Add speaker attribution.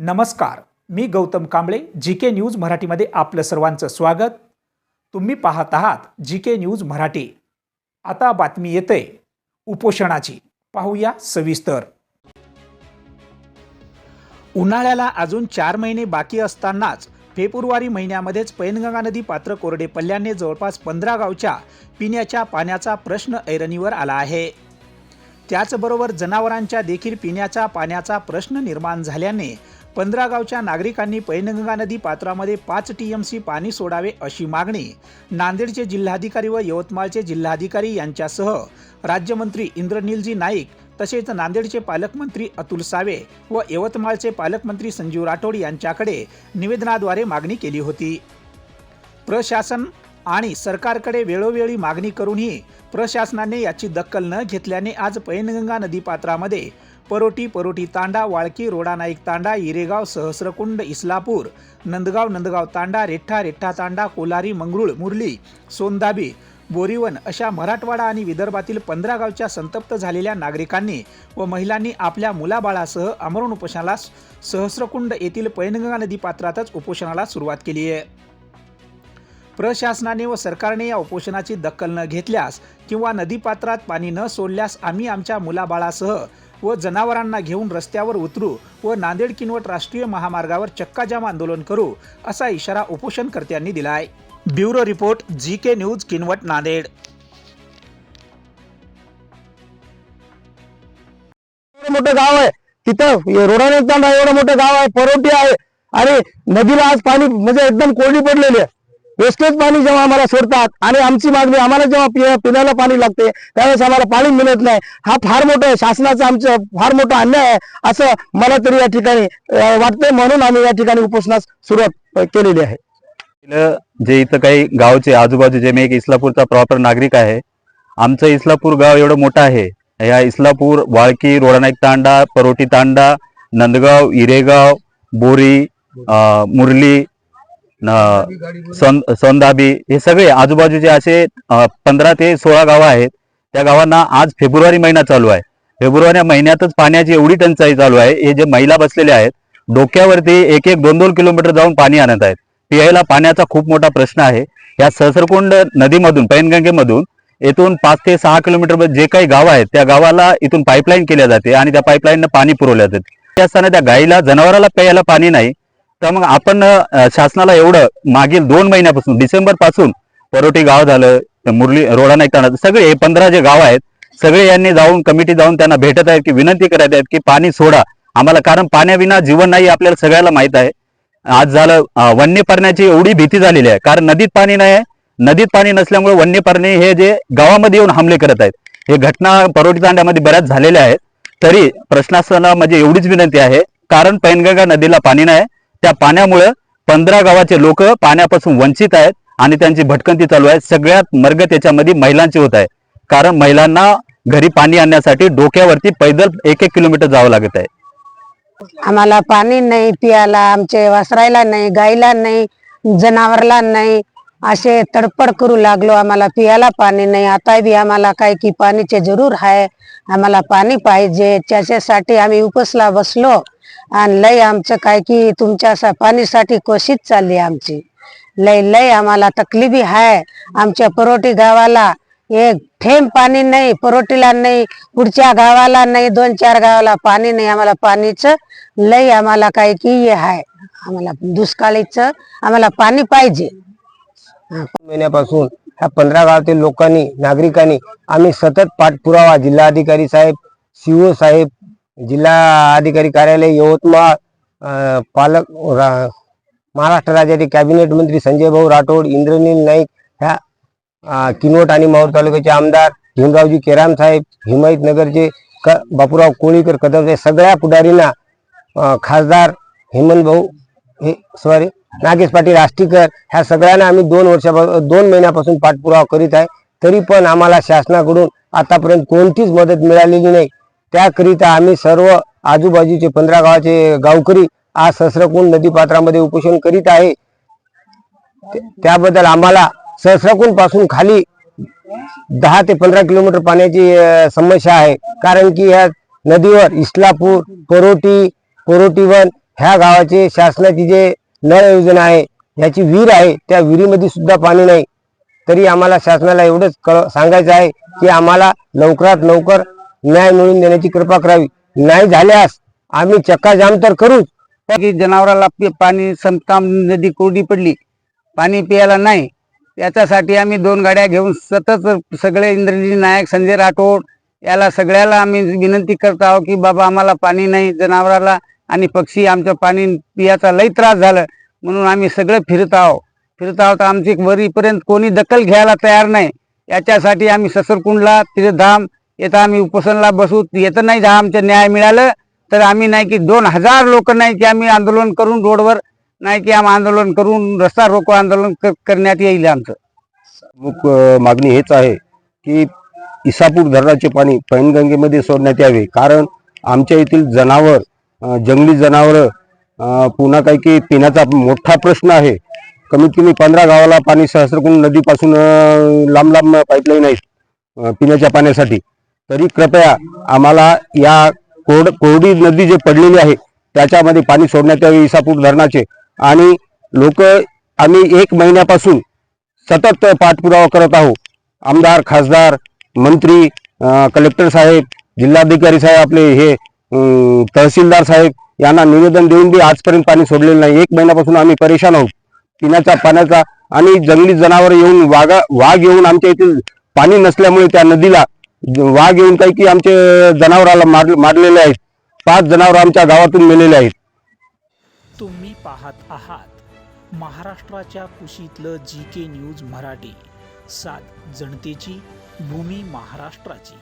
Speaker 1: नमस्कार मी Gautam Kamble G K news मराठीमध्ये आपलं सर्वांचं स्वागत. तुम्ही पाहत आहात जी के न्यूज मराठी. आता बातमी येते उपोषणाची. पाहूया सविस्तर. उन्हाळ्याला अजून चार महिने बाकी असतानाच फेब्रुवारी महिन्यामध्येच पैनगंगा नदी पात्र कोरडे पल्ल्याने जवळपास पंधरा गावच्या पिण्याच्या पाण्याचा प्रश्न ऐरणीवर आला आहे. त्याचबरोबर जनावरांच्या देखील पिण्याच्या पाण्याचा प्रश्न निर्माण झाल्याने पंधरा गावच्या नागरिकांनी पैनगंगा नदी पात्रामध्ये पाच टीएमसी पाणी सोडावे अशी मागणी नांदेडचे जिल्हाधिकारी व यवतमाळचे जिल्हाधिकारी यांच्यासह राज्यमंत्री इंद्रनीलजी नाईक तसेच नांदेडचे पालकमंत्री अतुल सावे व यवतमाळचे पालकमंत्री संजीव राठोड यांच्याकडे निवेदनाद्वारे मागणी केली होती. प्रशासन आणि सरकारकडे वेळोवेळी मागणी करूनही प्रशासनाने याची दखल न घेतल्याने आज पैनगंगा नदीपात्रामध्ये परोटी परोटी तांडा वाळकी रोडा नाईक तांडा इरेगाव सहस्रकुंड इस्लापूर नंदगाव नंदगाव तांडा रेठा रेठा तांडा कोलारी मंगरुळ मुरली सोनदाबी बोरीवन अशा मराठवाडा आणि विदर्भातील पंधरा गावच्या संतप्त झालेल्या नागरिकांनी व महिलांनी आपल्या मुलाबाळासह आमरण उपोषणाला सहस्रकुंड येथील पैनगंगा नदीपात्रातच उपोषणाला सुरुवात केली आहे. प्रशासनाने व सरकारने या उपोषणाची दखल न घेतल्यास किंवा नदीपात्रात पाणी न सोडल्यास आम्ही आमच्या मुलाबाळासह व जनावरांना घेऊन रस्त्यावर उतरू व नांदेड किनवट राष्ट्रीय महामार्गावर चक्काजाम आंदोलन करू असा इशारा उपोषणकर्त्यांनी दिलाय. Bureau report G K news Kinwat Nanded.
Speaker 2: मोठं गाव आहे. तिथं रोडाने एवढं मोठं गाव आहे. परोटी आहे. आणि नदीला आज पाणी म्हणजे एकदम कोरडी पडलेली आहे. वेस्टेज पाणी जेव्हा आम्हाला सोडतात आणि आमची मागणी आम्हाला जेव्हा पिण्याला पाणी लागते त्यावेळेस आम्हाला पाणी मिळत नाही. हा फार मोठं शासनाचा आमचं फार मोठा अन्याय आहे असं मला तरी या ठिकाणी वाटतंय. म्हणून आम्ही या ठिकाणी उपोषणास सुरुवात केलेली आहे.
Speaker 3: जे इथं काही गावचे आजूबाजूचे मी एक इस्लापूरचा प्रॉपर नागरिक आहे आमचं इस्लापूर गाव एवढं मोठं आहे. या इस्लापूर वाळकी रोडानाईक तांडा परोटी तांडा नंदगाव इरेगाव बोरी अं, मुरली सोनदाबी हे सगळे आजूबाजूचे असे पंधरा ते सोळा गावं आहेत. त्या गावांना आज फेब्रुवारी महिना चालू आहे. फेब्रुवारी महिन्यातच पाण्याची एवढी टंचाई चालू आहे. हे जे महिला बसलेले आहेत डोक्यावरती एक एक दोन दोन किलोमीटर जाऊन पाणी आणत आहेत. पियायला पाण्याचा खूप मोठा प्रश्न आहे. या सहस्रकुंड नदीमधून पैनगंगेमधून येथून पाच ते सहा किलोमीटर जे काही गाव आहेत त्या गावाला इथून पाईपलाईन केल्या जाते आणि त्या पाईपलाईननं पाणी पुरवल्या जाते. ते असताना त्या गाईला जनावराला प्यायला पाणी नाही. तर मग आपण शासनाला एवढं मागील दोन महिन्यापासून डिसेंबरपासून परोटी गाव झालं मुरली रोडा नाईक तांडा सगळे हे पंधरा जे गाव आहेत सगळे यांनी जाऊन कमिटी जाऊन त्यांना भेटत आहेत की विनंती करत आहेत की पाणी सोडा. आम्हाला कारण पाण्याविना जीवन नाही आपल्याला सगळ्याला माहीत आहे. आज झालं वन्य प्राण्याची एवढी भीती झालेली आहे. कारण नदीत पाणी नाही आहे. नदीत पाणी नसल्यामुळे वन्य प्राणी हे जे गावामध्ये येऊन हमले करत आहेत. हे घटना परोटी तांड्यामध्ये बऱ्याच झालेल्या आहेत. तरी प्रशासनाला म्हणजे एवढीच विनंती आहे. कारण पैनगंगा नदीला पाणी नाही त्या पाण्यामुळे पंधरा गावाचे लोक पाण्यापासून वंचित आहेत आणि त्यांची भटकंती चालू आहे. सगळ्यात मर्ग त्याच्यामध्ये महिलांची होत आहे. कारण महिलांना घरी पाणी आणण्यासाठी डोक्यावरती पैदल एक एक किलोमीटर जावं लागत आहे.
Speaker 4: आम्हाला पाणी नाही पियाला आमचे वासरायला नाही गाईला नाही जनावरला नाही. असे तडपड करू लागलो आम्हाला पियाला पाणी नाही आता बी आम्हाला काय की पाणीचे जरूर आहे. आम्हाला पाणी पाहिजे त्याच्यासाठी आम्ही उपसला बसलो. आणि लय आमचं काय की तुमच्या पाणीसाठी कोशिश चालली आमची. लय लय आम्हाला तकलीफी आहे. आमच्या परोटी गावाला एक थेंब पाणी नाही परोटीला नाही पुढच्या गावाला नाही दोन चार गावाला पाणी नाही. आम्हाला पाणीचं लय आम्हाला काय की हे आहे. आम्हाला दुष्काळीच आम्हाला पाणी पाहिजे.
Speaker 2: महिन्यापासून ह्या पंधरा गावातील लोकांनी नागरिकांनी आम्ही सतत पाठपुरावा जिल्हाधिकारी साहेब सीओ साहेब जिल्हा अधिकारी कार्यालय यवतमाळ पालक रा- महाराष्ट्र राज्याचे कॅबिनेट मंत्री संजय भाऊ राठोड इंद्रनील नाईक ह्या किनवट आणि माहूर तालुक्याचे आमदार भीमरावजी केराम साहेब हिमायतनगरचे क बापूराव कोळीकर कदम सगळ्या पुढारींना खासदार हेमंत भाऊ हे सॉरी नागेश पाटील आष्टीकर ह्या सगळ्यांना आम्ही दोन वर्षापासून दोन महिन्यापासून पाठपुरावा करीत आहे. तरी पण आम्हाला शासनाकडून आतापर्यंत कोणतीच मदत मिळालेली नाही. त्याकरिता आम्ही सर्व आजूबाजूचे पंधरा गावाचे गावकरी आज सहस्रकुंड नदीपात्रामध्ये उपोषण करीत आहे. त्याबद्दल आम्हाला सहस्रकुंडपासून खाली दहा ते पंधरा किलोमीटर पाण्याची समस्या आहे. कारण की ह्या नदीवर इस्लापूर परोटी परोटीवन ह्या गावाचे शासनाची जे नळ योजना आहे याची विहीर आहे त्या विहिरीमध्ये सुद्धा पाणी नाही. तरी आम्हाला शासनाला एवढंच कळ सांगायचं आहे की आम्हाला लवकरात लवकर न्याय मिळवून देण्याची कृपा करावी. नाही झाल्यास आम्ही चक्काजाम तर करूच
Speaker 5: की जनावराला पाणी संपता नदी कोरडी पडली पाणी प्यायला नाही याच्यासाठी आम्ही दोन गाड्या घेऊन सतत सगळे इंद्रजी नायक संजय राठोड याला सगळ्याला आम्ही विनंती करत आहोत की बाबा आम्हाला पाणी नाही जनावराला आणि पक्षी आमच्या पाणी पियाचा लई त्रास झालं. म्हणून आम्ही सगळं फिरत आहो. फिरत आहोत आमची वरीपर्यंत कोणी दखल घ्यायला तयार नाही. याच्यासाठी आम्ही ससरकुंडला तीर्थधाम येता येतं आम्ही उपोषणला बसू. येतं नाही जर आमचं न्याय मिळालं तर आम्ही नाही की दोन हजार लोक नाही की आम्ही आंदोलन करून रोडवर नाही की आम्ही आंदोलन करून रस्ता रोको आंदोलन क- करण्यात येईल आमचं.
Speaker 6: प्रमुख मागणी हेच आहे की इसापूर धरणाचे पाणी पैनगंगेमध्ये सोडण्यात यावे. कारण आमच्या येथील जनावर जंगली जनावरं पुन्हा काही की पिण्याचा मोठा प्रश्न आहे. कमीत कमी पंधरा गावाला पाणी सहस्रकुंड नदीपासून लांब लांब पाईपलाईन आहेत पिण्याच्या पाण्यासाठी. तरी कृपया आम्हाला या कोरड कोरडी नदी जे पडलेली आहे त्याच्यामध्ये पाणी सोडण्यात यावे इसापूर धरणाचे. आणि लोक आम्ही एक महिन्यापासून सतत पाठपुरावा करत आहोत. आमदार खासदार मंत्री कलेक्टर साहेब जिल्हाधिकारी साहेब आपले हे तहसीलदार साहेब यांना निवेदन देऊन बी आजपर्यंत पाणी सोडलेलं नाही. एक महिन्यापासून आम्ही परेशान आहोत. पिण्याचा पाण्याचा आणि जंगली जनावर येऊन वाघा वाघ येऊन आमच्या येथील पाणी नसल्यामुळे त्या नदीला वाघ येऊन काही की आमचे जनावराला मार मारलेले आहेत. पाच जनावर आमच्या गावातून मेलेले आहेत.
Speaker 1: तुम्ही पाहत आहात महाराष्ट्राच्या कुशीतलं जी के न्यूज मराठी. सात जनतेची भूमी महाराष्ट्राची.